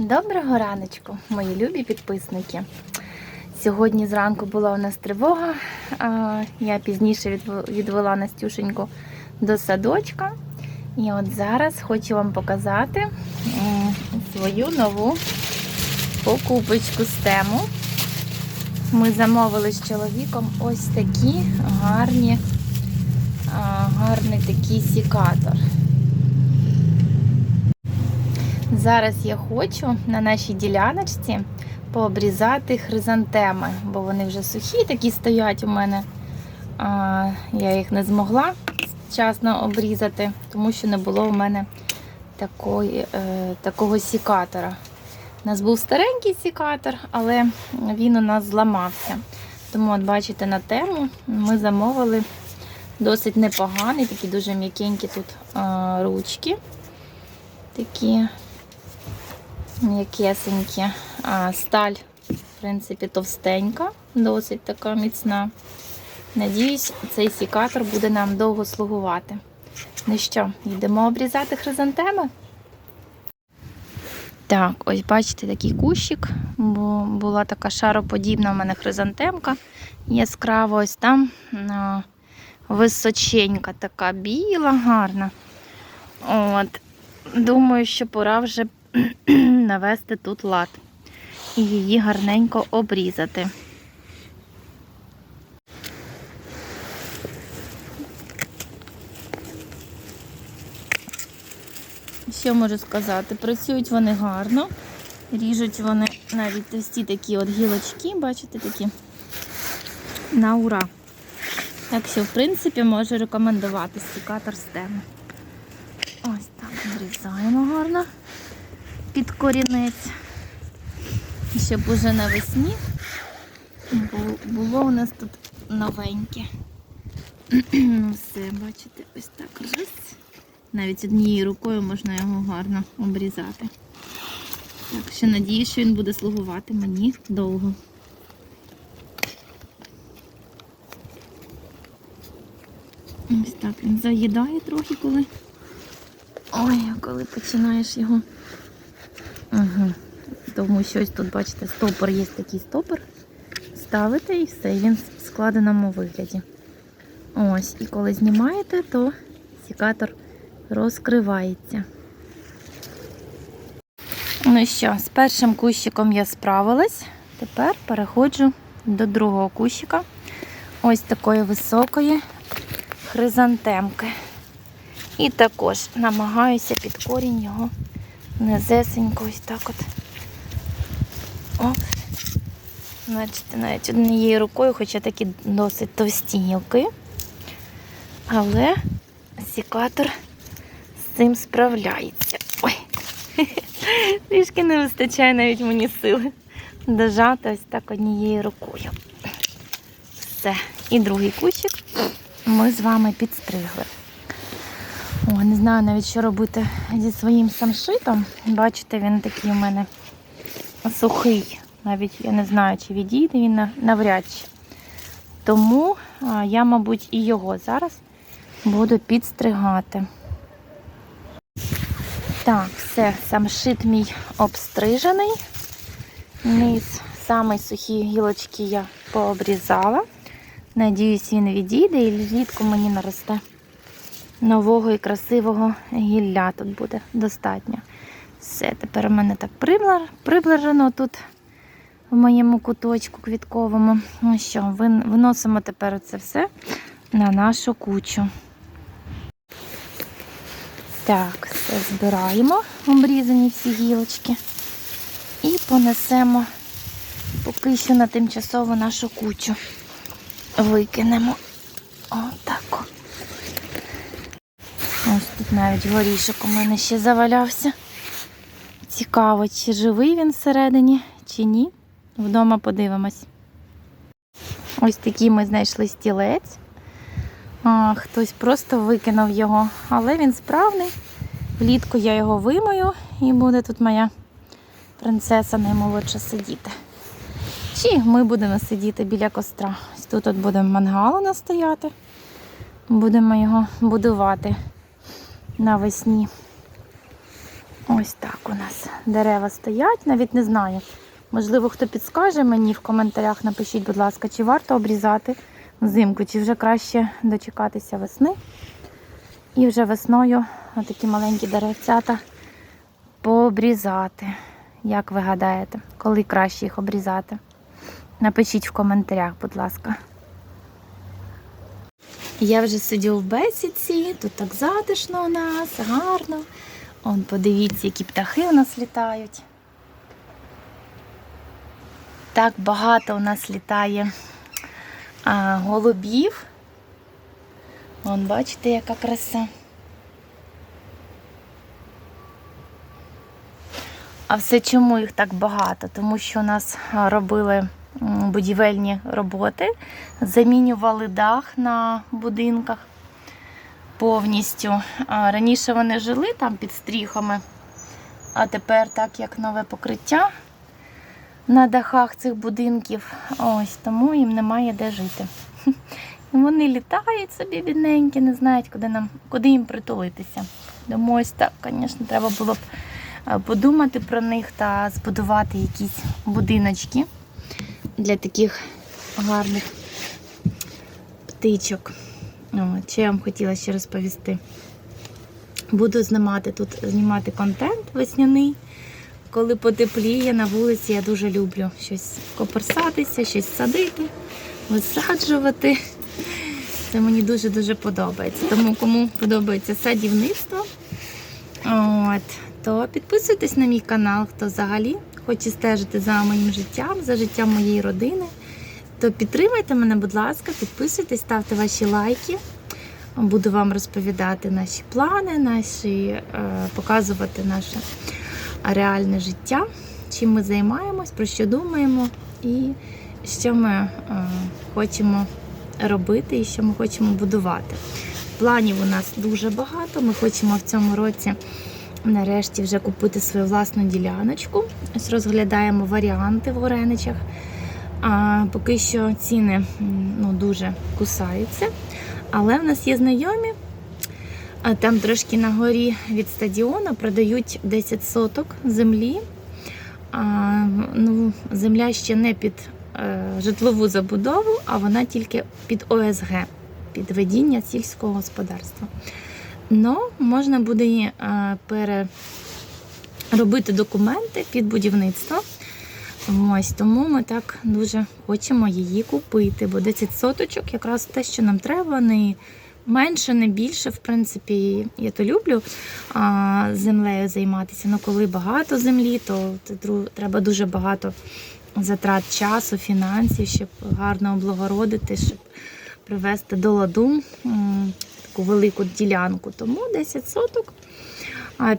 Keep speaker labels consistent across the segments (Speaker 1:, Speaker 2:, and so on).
Speaker 1: Доброго раночку, мої любі підписники. Сьогодні зранку була у нас тривога. Я пізніше відвела Настюшеньку до садочка. І от зараз хочу вам показати свою нову покупочку з тему. Ми замовили з чоловіком ось такі гарні, гарний такий сікатор. Зараз я хочу на нашій діляночці пообрізати хризантеми, бо вони вже сухі, такі стоять у мене. А, я їх не змогла вчасно обрізати, тому що не було у мене такої, е, такого сікатора. У нас був старенький сікатор, але він у нас зламався. Тому, от бачите, на тему ми замовили досить непоганий, такі дуже м'якенькі тут е, ручки. Такі м'якесенькі. А, сталь, в принципі, товстенька, досить така міцна. Надіюсь, цей сікатор буде нам довго слугувати. Ну що, йдемо обрізати хризантеми? Так, ось бачите такий кущик, бо була така шароподібна у мене хризантемка. Яскрава ось там височенька, така біла, гарна. От. Думаю, що пора вже навести тут лад і її гарненько обрізати. Що можу сказати? Працюють вони гарно, ріжуть вони навіть товсті такі от гілочки, бачите, такі на ура. Так що, в принципі, можу рекомендувати стікатор з теми. Ось так обрізаємо гарно під корінець, щоб уже навесні бу- було у нас тут новеньке. Ну все, бачите, ось так раз. Навіть однією рукою можна його гарно обрізати. Так що надію, що він буде слугувати мені довго. Ось так він заїдає трохи, коли. Ой, коли починаєш його. Угу. Тому що ось тут, бачите, стопор є такий стопор. Ставите і все, він в складеному вигляді. Ось, і коли знімаєте, то сікатор розкривається. Ну що, з першим кущиком я справилась. Тепер переходжу до другого кущика. Ось такої високої хризантемки. І також намагаюся під корінь його низесенько ось так от. Оп. Бачите, навіть однією рукою, хоча такі досить товсті гілки. Але сікатор з цим справляється. Ой, трішки не вистачає навіть мені сили дожати ось так однією рукою. Все. І другий кущик ми з вами підстригли. Не знаю навіть, що робити зі своїм самшитом. Бачите, він такий у мене сухий. Навіть я не знаю, чи відійде він на- навряд чи. Тому я, мабуть, і його зараз буду підстригати. Так, все, самшит мій обстрижений. Низ, самі сухі гілочки я пообрізала. Надіюсь, він відійде і влітку мені наросте нового і красивого гілля тут буде достатньо. Все, тепер у мене так приближено тут в моєму куточку квітковому. Ну що, виносимо тепер це все на нашу кучу. Так, все збираємо, обрізані всі гілочки. І понесемо поки що на тимчасово нашу кучу. Викинемо. Отак. Ось тут навіть горішок у мене ще завалявся. Цікаво, чи живий він всередині, чи ні. Вдома подивимось. Ось такий ми знайшли стілець. А, хтось просто викинув його, але він справний. Влітку я його вимою і буде тут моя принцеса наймолодша сидіти. Чи ми будемо сидіти біля костра. Ось тут от буде мангал у нас стояти. Будемо його будувати навесні. Ось так у нас дерева стоять, навіть не знаю. Можливо, хто підскаже мені в коментарях, напишіть, будь ласка, чи варто обрізати взимку, чи вже краще дочекатися весни. І вже весною такі маленькі деревцята пообрізати. Як ви гадаєте, коли краще їх обрізати? Напишіть в коментарях, будь ласка. Я вже сидю в бесідці, тут так затишно у нас, гарно. Он, подивіться, які птахи у нас літають. Так багато у нас літає а, голубів. Вон, бачите, яка краса. А все чому їх так багато? Тому що у нас робили будівельні роботи, замінювали дах на будинках повністю. Раніше вони жили там під стріхами, а тепер, так як нове покриття на дахах цих будинків, ось тому їм немає де жити. Вони літають собі бідненькі, не знають, куди нам, куди їм притулитися. Тому ось так, звісно, треба було б е, подумати про них та збудувати якісь будиночки для таких гарних птичок. От, що я вам хотіла ще розповісти. Буду знімати тут знімати контент весняний. Коли потепліє на вулиці, я дуже люблю щось коперсатися, щось садити, висаджувати. Це мені дуже-дуже подобається. Тому кому подобається садівництво, от, то підписуйтесь на мій канал, хто взагалі хоче стежити за моїм життям, за життям моєї родини. То підтримайте мене, будь ласка, підписуйтесь, ставте ваші лайки. Буду вам розповідати наші плани, наші, е, показувати наше реальне життя, чим ми займаємось, про що думаємо і що ми е, хочемо робити і що ми хочемо будувати. Планів у нас дуже багато. Ми хочемо в цьому році нарешті вже купити свою власну діляночку. Ось розглядаємо варіанти в Гореничах. А поки що ціни ну, дуже кусаються. Але в нас є знайомі. Там трошки на горі від стадіону продають 10 соток землі. А, ну, земля ще не під е, житлову забудову, а вона тільки під ОСГ, під ведіння сільського господарства. Ну, можна буде е, переробити документи під будівництво. Ось тому ми так дуже хочемо її купити, бо 10 соточок якраз те, що нам треба, не менше, не більше. В принципі, я то люблю а, землею займатися. Ну, коли багато землі, то треба дуже багато затрат часу, фінансів, щоб гарно облагородити, щоб привести до ладу таку велику ділянку. Тому 10 соток.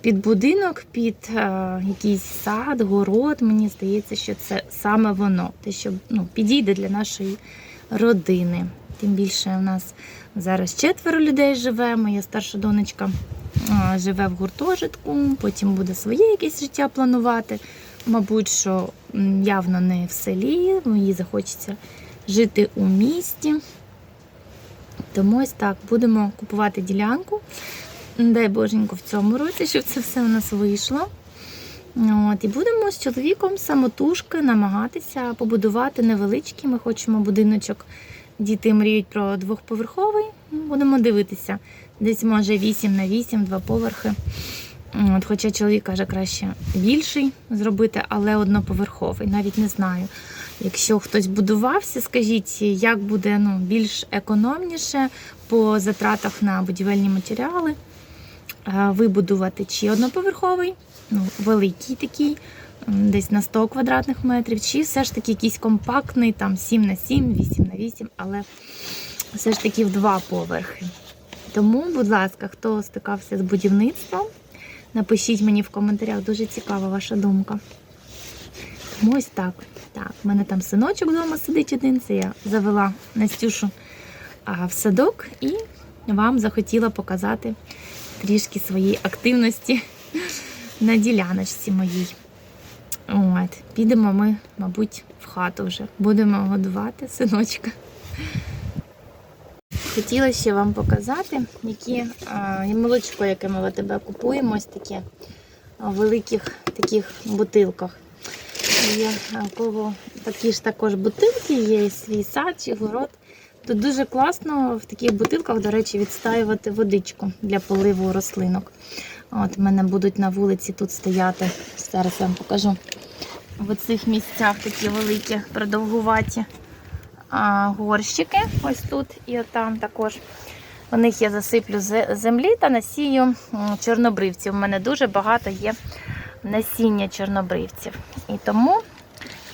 Speaker 1: Під будинок, під е, якийсь сад, город, мені здається, що це саме воно, те, що ну, підійде для нашої родини. Тим більше у нас зараз четверо людей живе. Моя старша донечка живе в гуртожитку, потім буде своє якесь життя планувати. Мабуть, що явно не в селі, їй захочеться жити у місті. Тому ось так будемо купувати ділянку. Дай Боженько в цьому році, щоб це все у нас вийшло. От, і будемо з чоловіком самотужки намагатися побудувати невеличкий. Ми хочемо будиночок. Діти мріють про двохповерховий. Будемо дивитися. Десь може 8 на 8, два поверхи. От, хоча чоловік каже, краще більший зробити, але одноповерховий. Навіть не знаю. Якщо хтось будувався, скажіть, як буде ну, більш економніше по затратах на будівельні матеріали е, вибудувати чи одноповерховий, ну, великий такий, десь на 100 квадратних метрів, чи все ж таки якийсь компактний, там 7 на 7, 8 на 8, але все ж таки в два поверхи. Тому, будь ласка, хто стикався з будівництвом, напишіть мені в коментарях, дуже цікава ваша думка. Тому ось так. Так, в мене там синочок вдома сидить один, це я завела Настюшу в садок і вам захотіла показати трішки своєї активності на діляночці моїй. От, підемо ми, мабуть, в хату вже. Будемо годувати синочка. Хотіла ще вам показати, які а, молочко, яке ми в тебе купуємо, ось таке в великих таких бутилках. Є кого такі ж також бутилки, є і свій сад чи город. Тут дуже класно в таких бутилках, до речі, відстаювати водичку для поливу рослинок. От в мене будуть на вулиці тут стояти. Зараз я вам покажу. В цих місцях такі великі, продовгуваті горщики. Ось тут і там також. У них я засиплю землі та насію чорнобривців. У мене дуже багато є насіння чорнобривців. І тому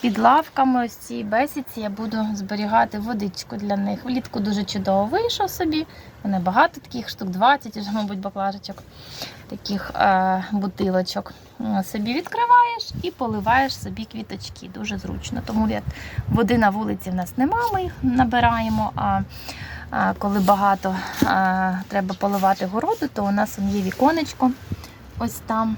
Speaker 1: під лавками ось цій бесіці я буду зберігати водичку для них. Влітку дуже чудово вийшов собі. Вони багато таких штук, 20 вже, мабуть, баклажечок, таких е, бутилочок. Е, Собі відкриваєш і поливаєш собі квіточки. Дуже зручно. Тому я- води на вулиці в нас нема, ми їх набираємо. А, а коли багато а, треба поливати городу, то у нас є віконечко. Ось там.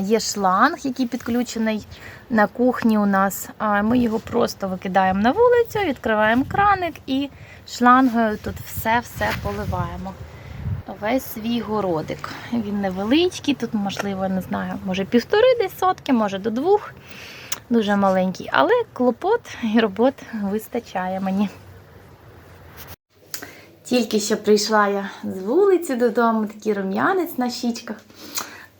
Speaker 1: Є шланг, який підключений на кухні у нас. Ми його просто викидаємо на вулицю, відкриваємо краник і шлангою тут все-все поливаємо. Весь свій городик. Він невеличкий, тут, можливо, не знаю, може півтори десь сотки, може до двох. Дуже маленький, але клопот і робот вистачає мені. Тільки що прийшла я з вулиці додому, такий рум'янець на щічках.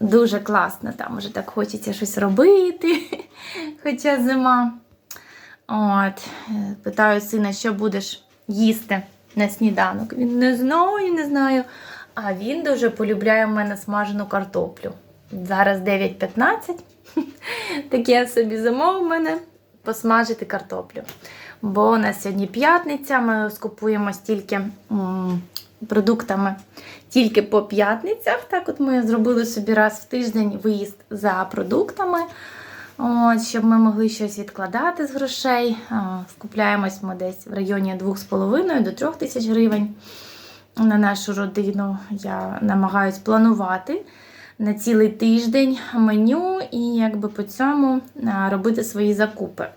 Speaker 1: Дуже класно, там вже так хочеться щось робити, хоча зима. От, питаю сина, що будеш їсти на сніданок. Він не знаю, не знаю. А він дуже полюбляє в мене смажену картоплю. Зараз 9.15. Таке собі замов у мене посмажити картоплю. Бо у нас сьогодні п'ятниця, ми скупуємо стільки продуктами тільки по п'ятницях. Так, от ми зробили собі раз в тиждень виїзд за продуктами, от, щоб ми могли щось відкладати з грошей. Скупляємось ми десь в районі 2,5 до 3 тисяч гривень на нашу родину. Я намагаюсь планувати на цілий тиждень меню і якби по цьому робити свої закупи.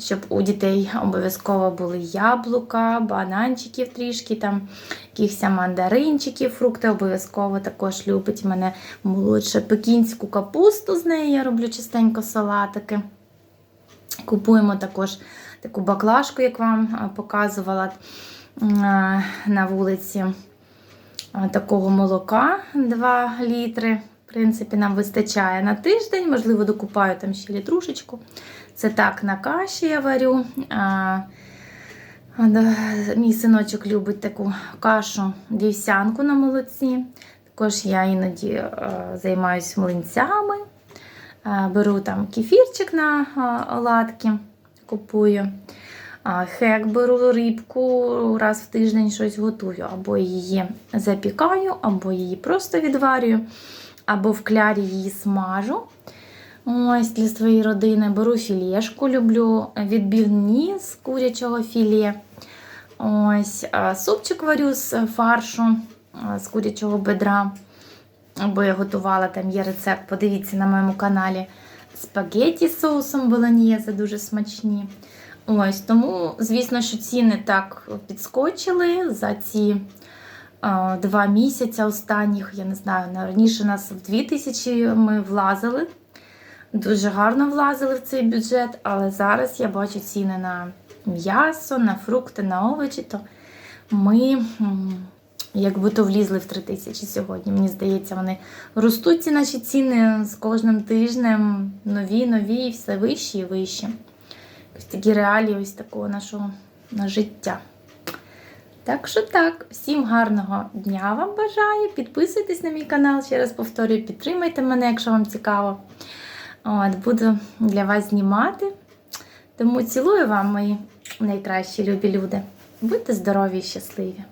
Speaker 1: Щоб у дітей обов'язково були яблука, бананчиків трішки, там якихось мандаринчиків, фрукти обов'язково також любить мене молодша пекінську капусту. З неї я роблю частенько салатики. Купуємо також таку баклажку, як вам показувала на вулиці такого молока 2 літри. В принципі, нам вистачає на тиждень, можливо, докупаю там ще літрушечку. Це так на каші я варю. Мій синочок любить таку кашу вівсянку на молоці. Також я іноді е, займаюся млинцями. Е, беру там кефірчик на е, оладки, купую. Хек беру рибку, раз в тиждень щось готую. Або її запікаю, або її просто відварюю, або в клярі її смажу. Ось для своєї родини беру філешку, люблю відбивні з курячого філе. Ось супчик варю з фаршу з курячого бедра. Бо я готувала, там є рецепт, подивіться на моєму каналі. Спагетті з соусом болоньєзе, дуже смачні. Ось, тому, звісно, що ціни так підскочили за ці а, два місяці останніх. Я не знаю, раніше нас в 2000 ми влазили. Дуже гарно влазили в цей бюджет, але зараз я бачу ціни на м'ясо, на фрукти, на овочі, то ми якби то влізли в 3 тисячі сьогодні. Мені здається, вони ростуть ці наші ціни з кожним тижнем нові, нові, все вищі і вищі. Ось такі реалії ось такого нашого на життя. Так що так, всім гарного дня вам бажаю. Підписуйтесь на мій канал, ще раз повторюю, підтримайте мене, якщо вам цікаво. От, буду для вас знімати. Тому цілую вам, мої найкращі любі люди. Будьте здорові і щасливі!